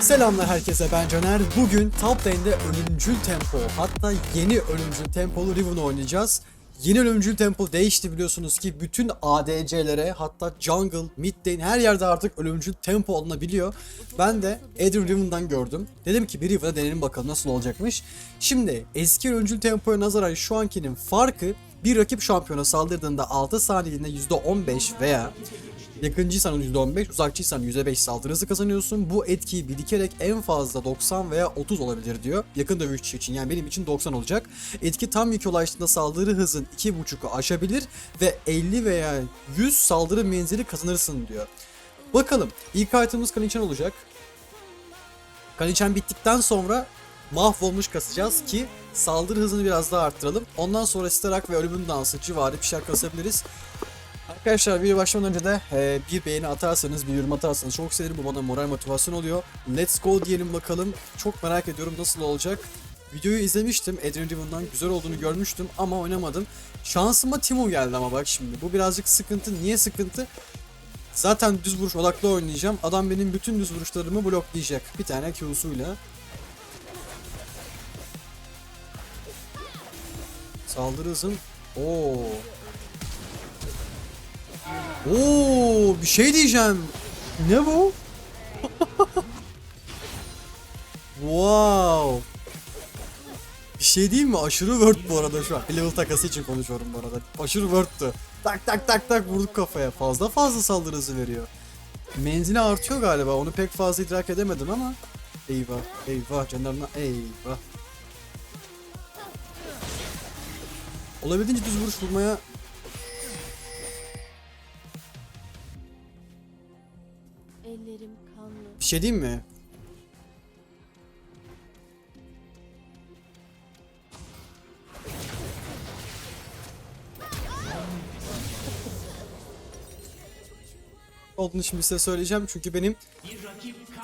Selamlar herkese ben Caner. Bugün Top Lane'de ölümcül tempo hatta yeni ölümcül tempolu Riven'ı oynayacağız. Yeni ölümcül tempo değişti biliyorsunuz ki bütün ADC'lere hatta jungle, mid lane her yerde artık ölümcül tempo alınabiliyor. Ben de Adrian Riven'dan gördüm. Dedim ki bir Riven'a deneyelim bakalım nasıl olacakmış. Şimdi eski ölümcül tempoya nazaran şu ankinin farkı bir rakip şampiyona saldırdığında 6 saniyeliğinde %15 veya Yakıncıysan %15, uzakçıysan %5 saldırı hızı kazanıyorsun. Bu etkiyi birikerek en fazla 90 veya 30 olabilir diyor. Yakın dövüşçü için yani benim için 90 olacak. Etki tam yük ulaştığında saldırı hızın 2.5'u aşabilir ve 50 veya 100 saldırı menzili kazanırsın diyor. Bakalım ilk itemimiz Kanichen olacak. Kanichen bittikten sonra mahvolmuş kasacağız ki saldırı hızını biraz daha arttıralım. Ondan sonra Starak ve ölümün dansı civarı bir şeyler kasabiliriz. Arkadaşlar video başlamadan önce de e, bir beğeni atarsanız, bir yorum atarsanız çok sevinirim. Bu bana moral motivasyon oluyor. Let's go diyelim bakalım. Çok merak ediyorum nasıl olacak. Videoyu izlemiştim. Adrian Riven'dan güzel olduğunu görmüştüm ama oynamadım. Şansıma Timo geldi ama bak şimdi. Bu birazcık sıkıntı. Niye sıkıntı? Zaten düz vuruş odaklı oynayacağım. Adam benim bütün düz vuruşlarımı bloklayacak. Bir tane Q'suyla. Saldırı hızın. Oo. Oo, bir şey diyeceğim. Ne bu? wow. Bir şey değil mi? Aşırı word bu arada şu an. Level takası için konuşuyorum bu arada. Aşırı word'tü. Tak tak tak tak vurduk kafaya. Fazla fazla saldırı hızı veriyor. Menzili artıyor galiba. Onu pek fazla idrak edemedim ama. Eyvah, eyvah canlarına eyvah. Olabildiğince düz vuruş vurmaya şey diyeyim mi? olduğunu şimdi size söyleyeceğim çünkü benim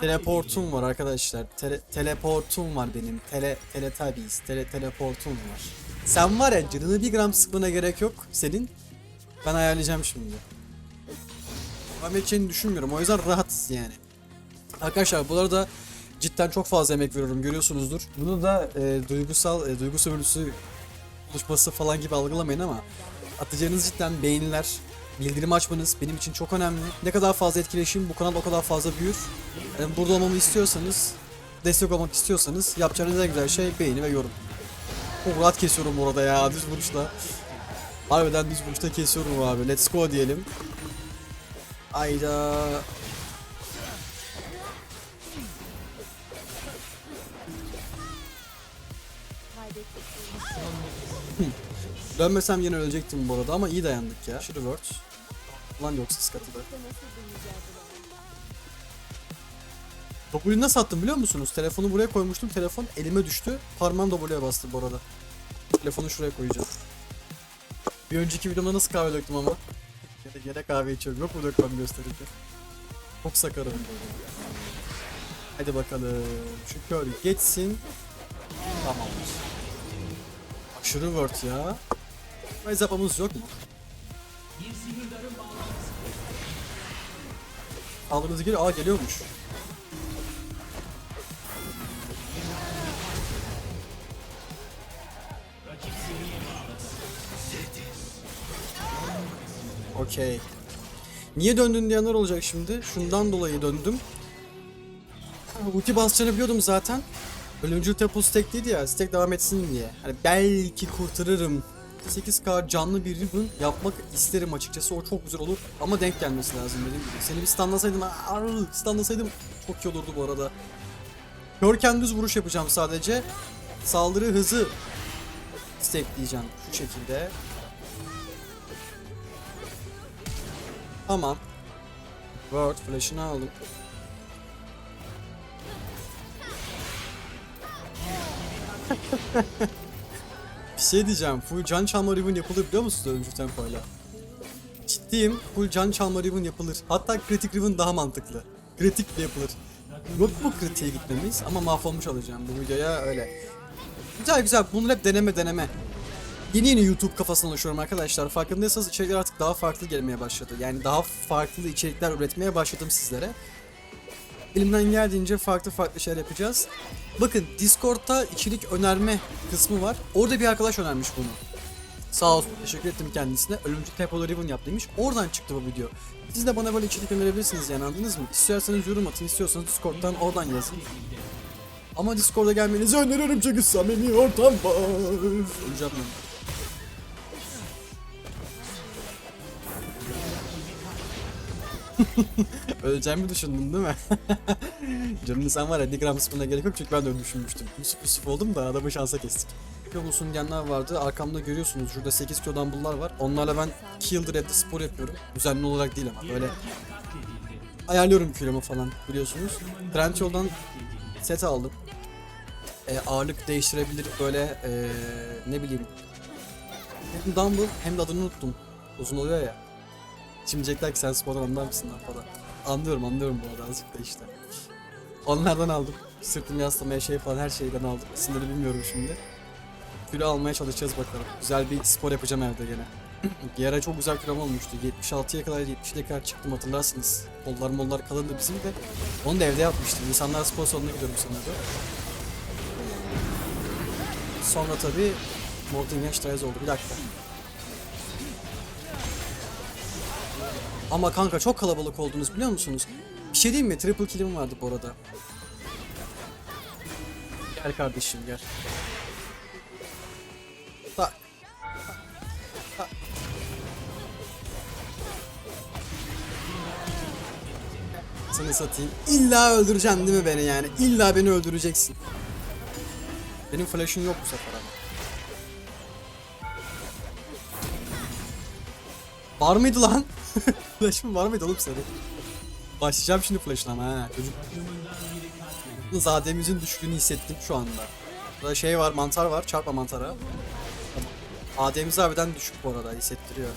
teleportum var arkadaşlar. Tele, teleportum var benim. Tele Teletubbies. Tele teleportum var. Sen var ya canını bir gram sıkmana gerek yok senin. Ben ayarlayacağım şimdi. Edeceğini düşünmüyorum. O yüzden rahatız yani. Arkadaşlar bu arada cidden çok fazla emek veriyorum görüyorsunuzdur. Bunu da e, duygusal, e, duygu sömürüsü buluşması falan gibi algılamayın ama atacağınız cidden beğeniler, bildirim açmanız benim için çok önemli. Ne kadar fazla etkileşim bu kanal o kadar fazla büyür. Yani burada olmamı istiyorsanız, destek olmak istiyorsanız yapacağınız en güzel şey beğeni ve yorum. Çok rahat kesiyorum burada ya düz vuruşla. Harbiden düz vuruşta kesiyorum abi. Let's go diyelim. Ayda. Dönmesem yine ölecektim bu arada ama iyi dayandık ya. Aşırı word. Lan yoksa bir mücadele? W'yu nasıl attım biliyor musunuz? Telefonu buraya koymuştum. Telefon elime düştü. Parmağım W'ye bastı bu arada. Telefonu şuraya koyacağım. Bir önceki videomda nasıl kahve döktüm ama. Yine, yine kahve içiyorum. Yok mu dökmem gösterici? Çok sakarım. Hadi bakalım. Şu kör geçsin. Tamamdır. Aşırı word ya. Ay zapamız yok mu? Aldığınız geliyor. Aa geliyormuş. Okey. Niye döndün diyenler olacak şimdi. Şundan dolayı döndüm. Ulti basacağını biliyordum zaten. Ölümcül tempo stackliydi ya. Stack devam etsin diye. Hani belki kurtarırım. 8k canlı bir ribbon yapmak isterim açıkçası. O çok güzel olur. Ama denk gelmesi lazım dediğim gibi. Seni bir stunlasaydım, arr, stunlasaydım çok iyi olurdu bu arada. Körken düz vuruş yapacağım sadece. Saldırı hızı stackleyeceğim şu şekilde. Tamam. Word flash'ını aldım. Bir şey diyeceğim. Full can çalma ribbon yapılır biliyor musunuz ölümcül tempoyla? Ciddiyim. Full can çalma ribbon yapılır. Hatta kritik ribbon daha mantıklı. Kritik de yapılır. Bu kritiğe gitmemiz ama mahvolmuş olacağım bu videoya öyle. Güzel güzel. Bunlar hep deneme deneme. Yeni yeni YouTube kafasına alışıyorum arkadaşlar. Farkındaysanız içerikler artık daha farklı gelmeye başladı. Yani daha farklı içerikler üretmeye başladım sizlere. Elimden geldiğince farklı farklı şeyler yapacağız. Bakın Discord'da içerik önerme kısmı var. Orada bir arkadaş önermiş bunu. Sağ olsun teşekkür ettim kendisine. Ölümcül Tempolu Riven yap demiş. Oradan çıktı bu video. Siz de bana böyle içerik önerebilirsiniz yani anladınız mı? İstiyorsanız yorum atın, istiyorsanız Discord'dan oradan yazın. Ama Discord'a gelmenizi öneririm çünkü samimi ortam var. Öleceğim ben. Öleceğimi düşündün değil mi? Canını sen var ya 1 gram sıfırına gerek yok çünkü ben de öyle düşünmüştüm. Yusuf Yusuf oldum da adamı şansa kestik. Musun diyenler vardı. Arkamda görüyorsunuz şurada 8 kilo dumbbell'lar var. Onlarla ben 2 yıldır evde spor yapıyorum. Düzenli olarak değil ama böyle ayarlıyorum kilomu falan biliyorsunuz. Trendyol'dan set aldım. Ee, ağırlık değiştirebilir böyle ee, ne bileyim. Hem dumbbell hem de adını unuttum. Uzun oluyor ya. Şimdi diyecekler ki sen spordan anlar mısın lan falan. Anlıyorum anlıyorum bu arada azıcık da işte. Onlardan aldım. Sırtımı yaslamaya şey falan her şeyden aldım. İsimleri bilmiyorum şimdi. Kilo almaya çalışacağız bakalım. Güzel bir spor yapacağım evde gene. bir ara çok güzel kilom olmuştu. 76'ya kadar 70'e kadar çıktım hatırlarsınız. Kollar mollar kalındı bizim de. Onu da evde yapmıştım. İnsanlar spor salonuna gidiyorum sanırım. Sonra tabii Morten Gençtayız oldu. Bir dakika. Ama kanka çok kalabalık oldunuz biliyor musunuz? Bir şey diyeyim mi? Triple kill'im vardı bu arada. Gel kardeşim gel. Tak. Tak. Seni satayım. İlla öldüreceksin değil mi beni yani? İlla beni öldüreceksin. Benim flash'ım yok bu sefer ama. Var mıydı lan? Flash'ım var mıydı oğlum senin? Başlayacağım şimdi flash'ına ama ha çocuk. Zademizin düştüğünü hissettim şu anda. Burada şey var mantar var çarpma mantara. Tamam. AD'miz harbiden düşük bu arada hissettiriyor.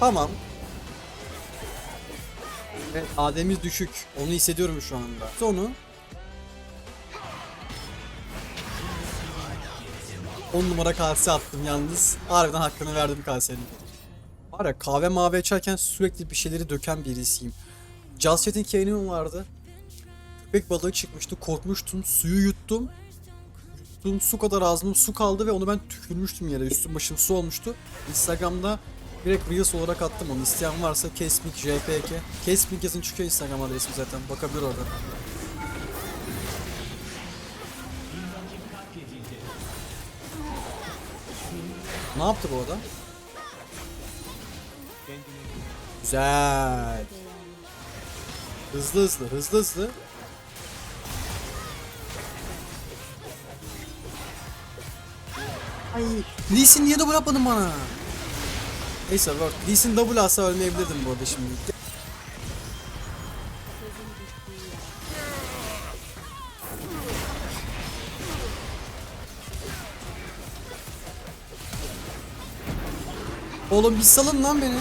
Tamam. Evet AD'miz düşük. Onu hissediyorum şu anda. Sonu 10 numara kase attım yalnız. Harbiden hakkını verdim kasenin. Var ya kahve mavi içerken sürekli bir şeyleri döken birisiyim. Jalset'in Kane'in vardı. Köpek balığı çıkmıştı. Korkmuştum. Suyu yuttum. Yuttum su kadar ağzımda su kaldı ve onu ben tükürmüştüm yere. Üstüm başım su olmuştu. Instagram'da direkt Reels olarak attım onu. İsteyen varsa Kesmik JPK. Kesmik yazın çıkıyor Instagram adresim zaten. Bakabilir orada. Ne yaptı bu adam? Güzel. Hızlı hızlı, hızlı hızlı. Ay, Lee Sin niye double yapmadın bana? Neyse bak, Lee Sin double alsa ölmeyebilirdim bu arada şimdi. Oğlum bir salın lan beni.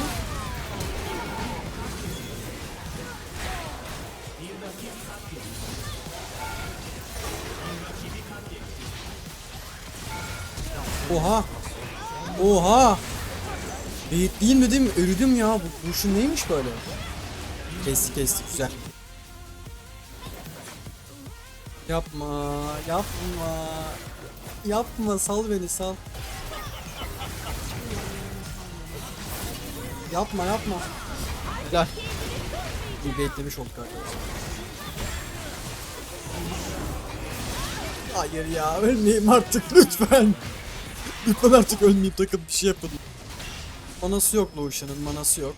Oha. Oha. Beyitliyim dedim ürüdüm ya. Bu kurşun neymiş böyle? Kesti kesti güzel. Yapma, yapma. Yapma, sal beni sal. Yapma yapma. Helal. Bir beklemiş olduk arkadaşlar. Hayır ya ölmeyeyim artık lütfen. Lütfen artık ölmeyeyim takım bir şey yapın. Manası yok Lucian'ın manası yok.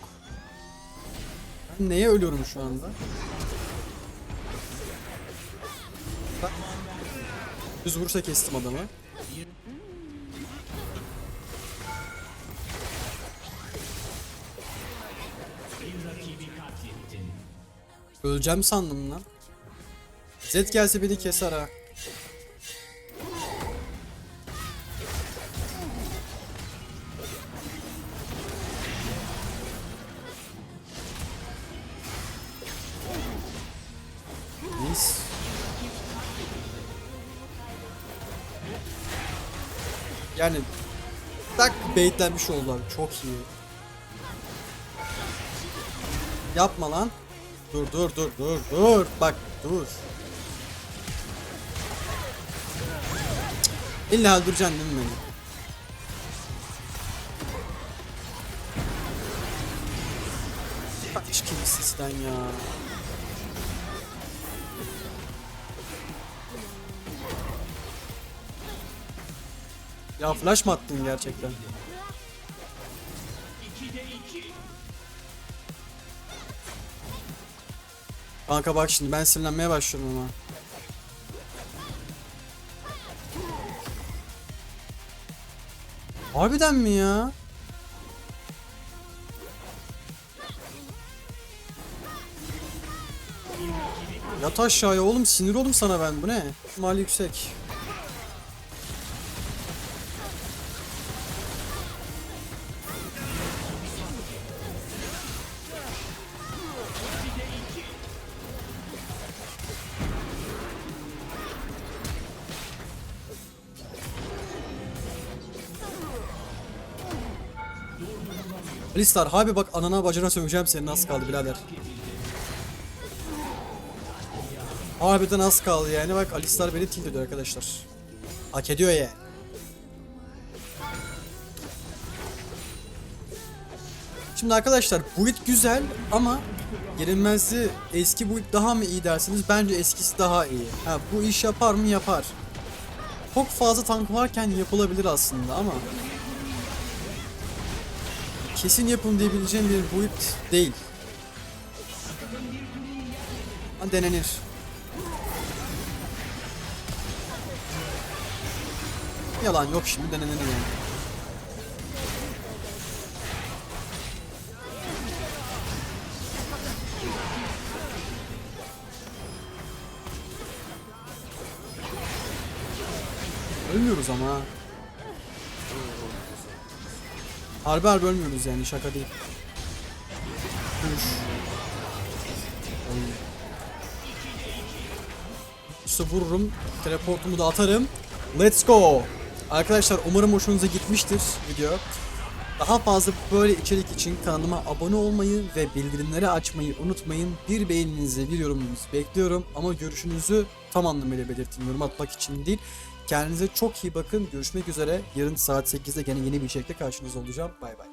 Ben neye ölüyorum şu anda? Düz vursa kestim adamı. Öleceğim sandım lan. Zed gelse beni keser ha. Yani tak baitlenmiş oldular. Çok iyi. Yapma lan. Dur dur dur dur dur. Bak dur. İlla öldüreceksin değil mi beni? Kaç kimsizden ya. Ya flash mı attın gerçekten? Kanka bak şimdi ben sinirlenmeye başlıyorum ama. Harbiden mi ya? Yat aşağıya oğlum sinir oldum sana ben bu ne? İhtimali yüksek. Alistar abi bak anana bacına söveceğim senin az kaldı birader. Harbiden az kaldı yani bak Alistar beni tilt ediyor arkadaşlar. Hak ediyor ya. Şimdi arkadaşlar build güzel ama yenilmezliği eski build daha mı iyi dersiniz? Bence eskisi daha iyi. Ha bu iş yapar mı? Yapar. Çok fazla tank varken yapılabilir aslında ama kesin yapın diyebileceğim bir build değil. Ha, denenir. Yalan yok şimdi denenir yani. Ölmüyoruz ama. Harbi harbi ölmüyoruz yani şaka değil. Oy. İşte vururum. Teleportumu da atarım. Let's go. Arkadaşlar umarım hoşunuza gitmiştir video. Daha fazla böyle içerik için kanalıma abone olmayı ve bildirimleri açmayı unutmayın. Bir beğeninizi, bir yorumunuzu bekliyorum. Ama görüşünüzü tam anlamıyla belirtin. Yorum atmak için değil. Kendinize çok iyi bakın. Görüşmek üzere. Yarın saat 8'de gene yeni bir içerikle karşınızda olacağım. Bay bay.